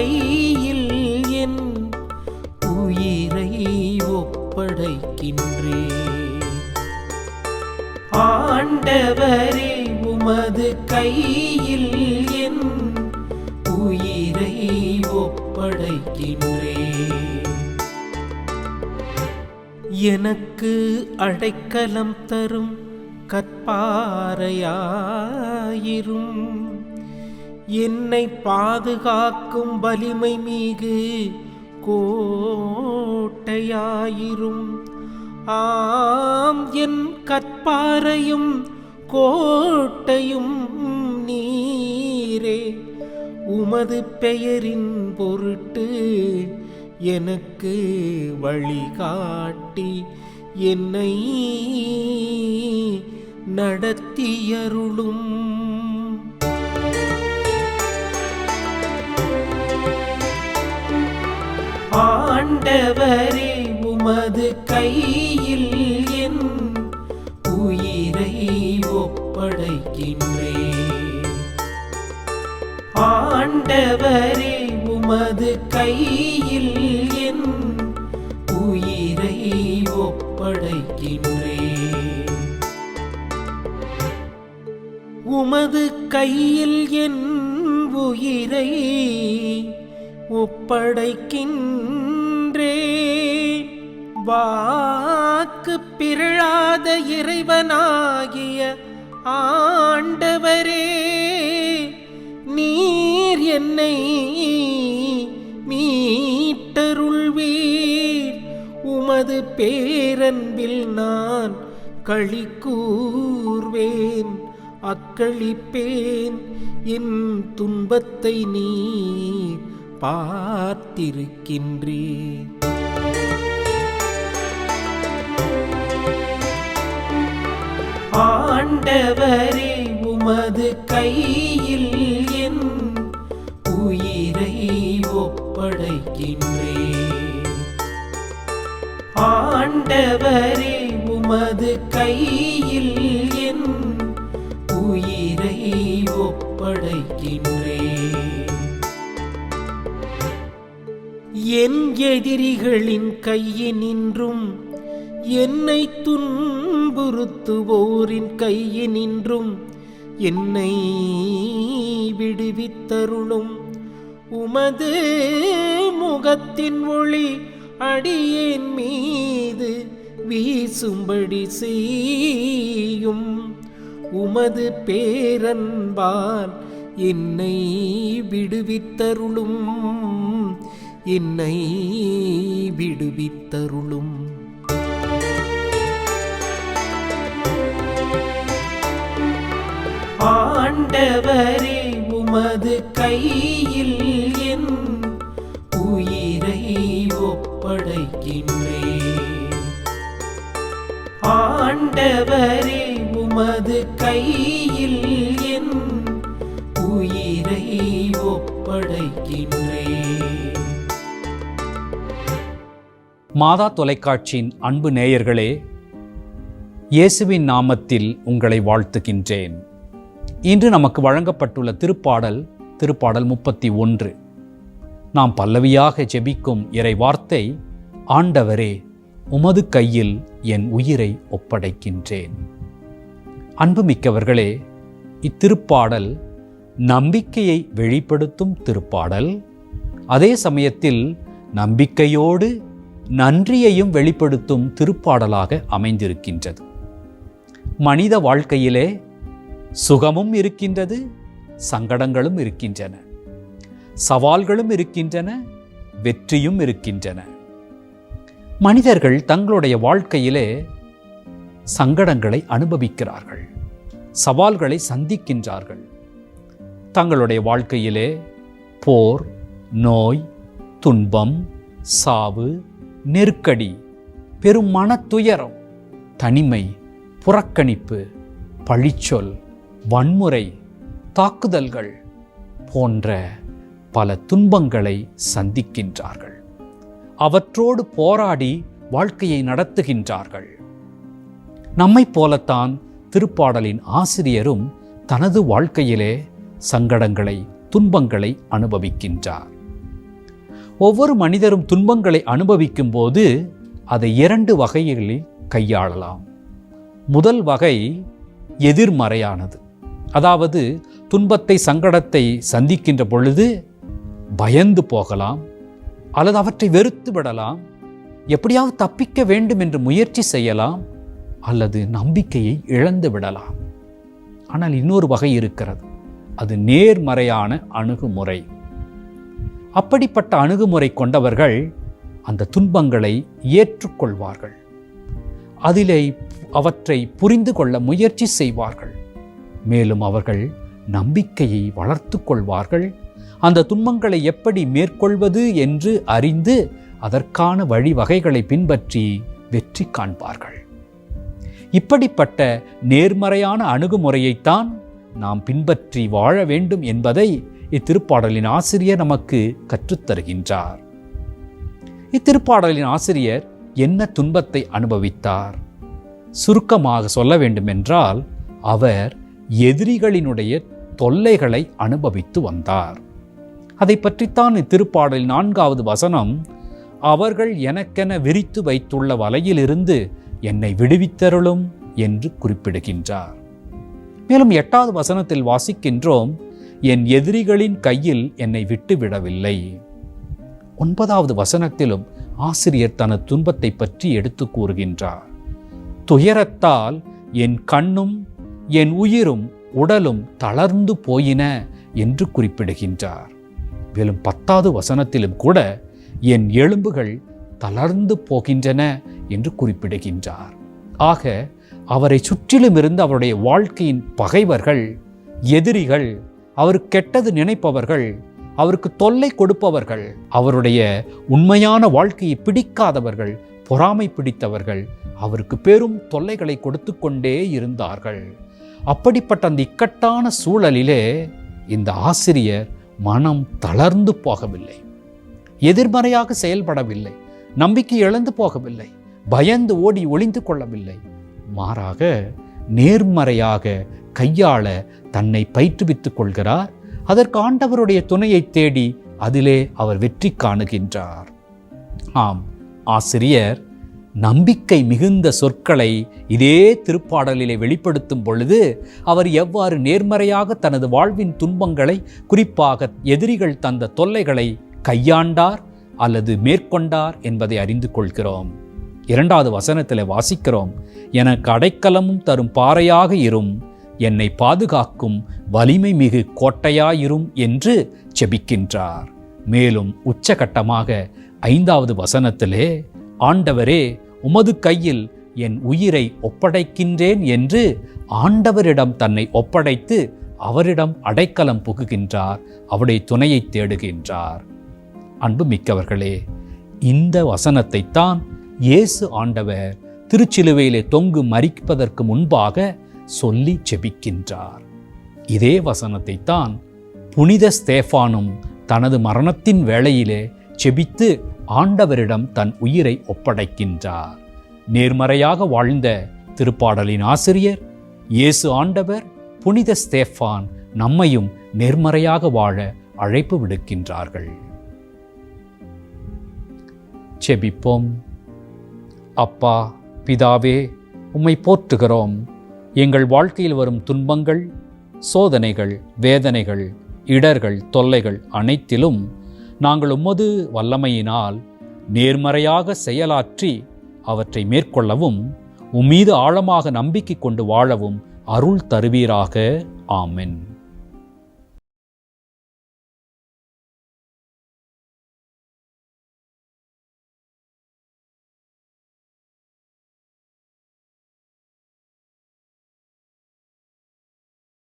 கையில் என் உயிரை ஒப்படைக்கின்றே. ஆண்டவரே உமது கையில் என் உயிரை ஒப்படைக்கின்றே. எனக்கு அடைக்கலம் தரும் கற்பாறையாயிரும். என்னை பாதுகாக்கும் வலிமை மீகு கோட்டையாயிரும். ஆம் என் கற்பாரையும் கோட்டையும் நீரே. உமது பெயரின் பொருட்டு எனக்கு வழிகாட்டி என்னை நடத்தியருளும். ஆண்டவரே உமது கையில் என் உயிரை ஒப்படைக்கின்றே ஆண்டவரே உமது கையில் என் உயிரை ஒப்படைக்கின்றே உமது கையில் என் உயிரை ஒப்படைக்கின்ற வாக்கு பிறழாத இறைவனாகிய ஆண்டவரே நீர் என்னை மீட்டருள்வீர். உமது பேரன்பில் நான் களி கூர்வேன் அக்களிப்பேன். என் துன்பத்தை நீ பார்த்திருக்கின்றீர். ஆண்டவரே உமது கையில் என் உயிரை ஒப்படைக்கின்றே ஆண்டவரே உமது கையில் என் உயிரை ஒப்படைக்கின்றே என் எதிரிகளின் கையினின்றும் என்னை துன்புறுத்துவோரின் கையினின்றும் என்னை விடுவித்தருளும். உமது முகத்தின் ஒளி அடியேன் மீது வீசும்படி செய்யும். உமது பேரன்பால் என்னை விடுவித்தருளும். என்னை விடுவித்தருளும். ஆண்டவரே உமது கையில் என் உயிரை ஒப்படைக்கின்றே ஆண்டவரே உமது கையில் என் உயிரை ஒப்படைக்கின்றே மாதா தொலைக்காட்சியின் அன்பு நேயர்களே இயேசுவின் நாமத்தில் உங்களை வாழ்த்துகின்றேன். இன்று நமக்கு வழங்கப்பட்டுள்ள திருப்பாடல் திருப்பாடல் முப்பத்தி ஒன்று. நாம் பல்லவியாக ஜெபிக்கும் இறை வார்த்தை ஆண்டவரே உமது கையில் என் உயிரை ஒப்படைக்கின்றேன். அன்புமிக்கவர்களே இத்திருப்பாடல் நம்பிக்கையை வெளிப்படுத்தும் திருப்பாடல். அதே சமயத்தில் நம்பிக்கையோடு நன்றியையும் வெளிப்படுத்தும் திருப்பாடலாக அமைந்திருக்கின்றது. மனித வாழ்க்கையிலே சுகமும் இருக்கின்றது சங்கடங்களும் இருக்கின்றன. சவால்களும் இருக்கின்றன வெற்றியும் இருக்கின்றன. மனிதர்கள் தங்களுடைய வாழ்க்கையிலே சங்கடங்களை அனுபவிக்கிறார்கள் சவால்களை சந்திக்கின்றார்கள். தங்களுடைய வாழ்க்கையிலே போர் நோய் துன்பம் சாவு நெருக்கடி பெரும் மனத்துயரம் தனிமை புறக்கணிப்பு பழிச்சொல் வன்முறை தாக்குதல்கள் போன்ற பல துன்பங்களை சந்திக்கின்றார்கள். அவற்றோடு போராடி வாழ்க்கையை நடத்துகின்றார்கள். நம்மைப் போலத்தான் திருப்பாடலின் ஆசிரியரும் தனது வாழ்க்கையிலே சங்கடங்களை துன்பங்களை அனுபவிக்கின்றார். ஒவ்வொரு மனிதரும் துன்பங்களை அனுபவிக்கும் போது அதை இரண்டு வகைகளில் கையாளலாம். முதல் வகை எதிர்மறையானது. அதாவது துன்பத்தை சங்கடத்தை சந்திக்கின்ற பொழுது பயந்து போகலாம் அல்லது அவற்றை வெறுத்து விடலாம் எப்படியாவது தப்பிக்க வேண்டும் என்று முயற்சி செய்யலாம் அல்லது நம்பிக்கையை இழந்து விடலாம். ஆனால் இன்னொரு வகை இருக்கிறது. அது நேர்மறையான அணுகுமுறை. அப்படிப்பட்ட அணுகுமுறை கொண்டவர்கள் அந்த துன்பங்களை ஏற்றுக்கொள்வார்கள். அதிலே அவற்றை புரிந்து கொள்ள முயற்சி செய்வார்கள். மேலும் அவர்கள் நம்பிக்கையை வளர்த்து கொள்வார்கள். அந்த துன்பங்களை எப்படி மேற்கொள்வது என்று அறிந்து அதற்கான வழிவகைகளை பின்பற்றி வெற்றி காண்பார்கள். இப்படிப்பட்ட நேர்மறையான அணுகுமுறையைத்தான் நாம் பின்பற்றி வாழ வேண்டும் என்பதை இத்திருப்பாடலின் ஆசிரியர் நமக்கு கற்றுத்தருகின்றார். இத்திருப்பாடலின் ஆசிரியர் என்ன துன்பத்தை அனுபவித்தார்? சுருக்கமாக சொல்ல வேண்டுமென்றால் அவர் எதிரிகளினுடைய தொல்லைகளை அனுபவித்து வந்தார். அதை பற்றித்தான் இத்திருப்பாடலின் நான்காவது வசனம் அவர்கள் எனக்கென விரித்து வைத்துள்ள வலையிலிருந்து என்னை விடுவித்தருளும் என்று குறிப்பிடுகின்றார். மேலும் எட்டாவது வசனத்தில் வாசிக்கின்றோம் என் எதிரிகளின் கையில் என்னை விட்டுவிடவில்லை. ஒன்பதாவது வசனத்திலும் ஆசிரியர் தனது துன்பத்தை பற்றி எடுத்து கூறுகின்றார். துயரத்தால் என் கண்ணும் என் உயிரும் உடலும் தளர்ந்து போயின என்று குறிப்பிடுகின்றார். மேலும் பத்தாவது வசனத்திலும் கூட என் எலும்புகள் தளர்ந்து போகின்றன என்று குறிப்பிடுகின்றார். ஆக அவரை சுற்றிலும் இருந்து அவருடைய வாழ்க்கையின் பகைவர்கள் எதிரிகள் அவர் கெட்டது நினைப்பவர்கள் அவருக்கு தொல்லை கொடுப்பவர்கள் அவருடைய உண்மையான வாழ்க்கையை பிடிக்காதவர்கள் பொறாமை பிடித்தவர்கள் அவருக்கு பெரும் தொல்லைகளை கொடுத்து கொண்டே இருந்தார்கள். அப்படிப்பட்ட அந்த இக்கட்டான சூழலிலே இந்த ஆசிரியர் மனம் தளர்ந்து போகவில்லை. எதிர்மறையாக செயல்படவில்லை. நம்பிக்கை இழந்து போகவில்லை. பயந்து ஓடி ஒளிந்து கொள்ளவில்லை. மாறாக நேர்மறையாக கையாள தன்னை பயிற்றுவித்துக் கொள்கிறார். அதற்கு ஆண்டவருடைய துணையை தேடி அதிலே அவர் வெற்றி காணுகின்றார். ஆம் ஆசிரியர் நம்பிக்கை மிகுந்த சொற்களை இதே திருப்பாடலிலே வெளிப்படுத்தும் பொழுது அவர் எவ்வாறு நேர்மறையாக தனது வாழ்வின் துன்பங்களை குறிப்பாக எதிரிகள் தந்த தொல்லைகளை கையாண்டார் அல்லது மேற்கொண்டார் என்பதை அறிந்து கொள்கிறோம். இரண்டாவது வசனத்தில் வாசிக்கிறோம் எனக்கு அடைக்கலமும் தரும் பாறையாக இரும் என்னை பாதுகாக்கும் வலிமை மிகு கோட்டையாயிரும் என்று செபிக்கின்றார் மேலும் உச்சகட்டமாக ஐந்தாவது வசனத்திலே ஆண்டவரே உமது கையில் என் உயிரை ஒப்படைக்கின்றேன் என்று ஆண்டவரிடம் தன்னை ஒப்படைத்து அவரிடம் அடைக்கலம் புகுகின்றார். அவருடைய துணையை தேடுகின்றார். அன்பு மிக்கவர்களே இந்த வசனத்தைத்தான் இயேசு ஆண்டவர் திருச்சிலுவையிலே தொங்கு மறிப்பதற்கு முன்பாக சொல்லி செபிக்கின்றார் இதே வசனத்தைத்தான் புனித ஸ்தேஃபானும் தனது மரணத்தின் வேளையிலே செபித்து ஆண்டவரிடம் தன் உயிரை ஒப்படைக்கின்றார். நேர்மறையாக வாழ்ந்த திருப்பாடலின் ஆசிரியர் இயேசு ஆண்டவர் புனித ஸ்தேஃபான் நம்மையும் நேர்மறையாக வாழ அழைப்பு விடுக்கின்றார்கள். செபிப்போம் அப்பா பிதாவே உம்மை போற்றுகிறோம். எங்கள் வாழ்க்கையில் வரும் துன்பங்கள் சோதனைகள் வேதனைகள் இடர்கள் தொல்லைகள் அனைத்திலும் நாங்கள் உமது வல்லமையினால் நேர்மறையாக செயலாற்றி அவற்றை மேற்கொள்ளவும் உம்மீது ஆழமாக நம்பிக்கை கொண்டு வாழவும் அருள் தருவீராக. ஆமென்.